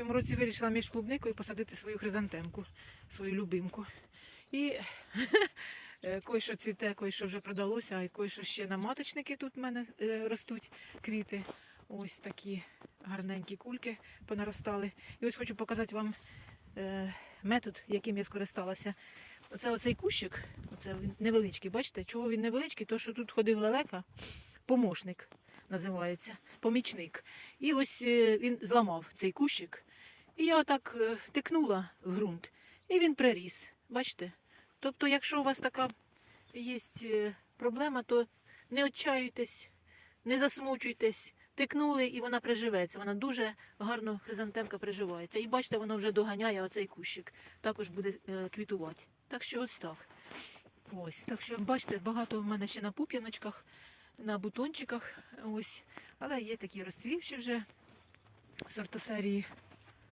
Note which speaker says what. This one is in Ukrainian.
Speaker 1: цьому році вирішила між клубникою посадити свою хризантемку, свою любимку. І е, кое-що цвіте, кое-що вже продалося, а кое-що ще на маточники тут в мене е, ростуть квіти. Ось такі гарненькі кульки понаростали. І ось хочу показати вам е, метод, яким я скористалася. Оце оцей кущик, оце він невеличкий, бачите, чого він невеличкий? То що тут ходив лелека, помощник називається, помічник. І ось він зламав цей кущик. І я отак е, тикнула в ґрунт, і він приріс. Бачите? Тобто, якщо у вас така є е, проблема, то не отчаюйтесь, не засмучуйтесь. Тикнули і вона приживеться. Вона дуже гарно хризантемка приживається. І бачите, воно вже доганяє оцей кущик. Також буде е, квітувати. Так що ось так. Ось. Так що, бачите, багато в мене ще на пуп'яночках, на бутончиках. Ось. Але є такі розцвівші вже сортосерії.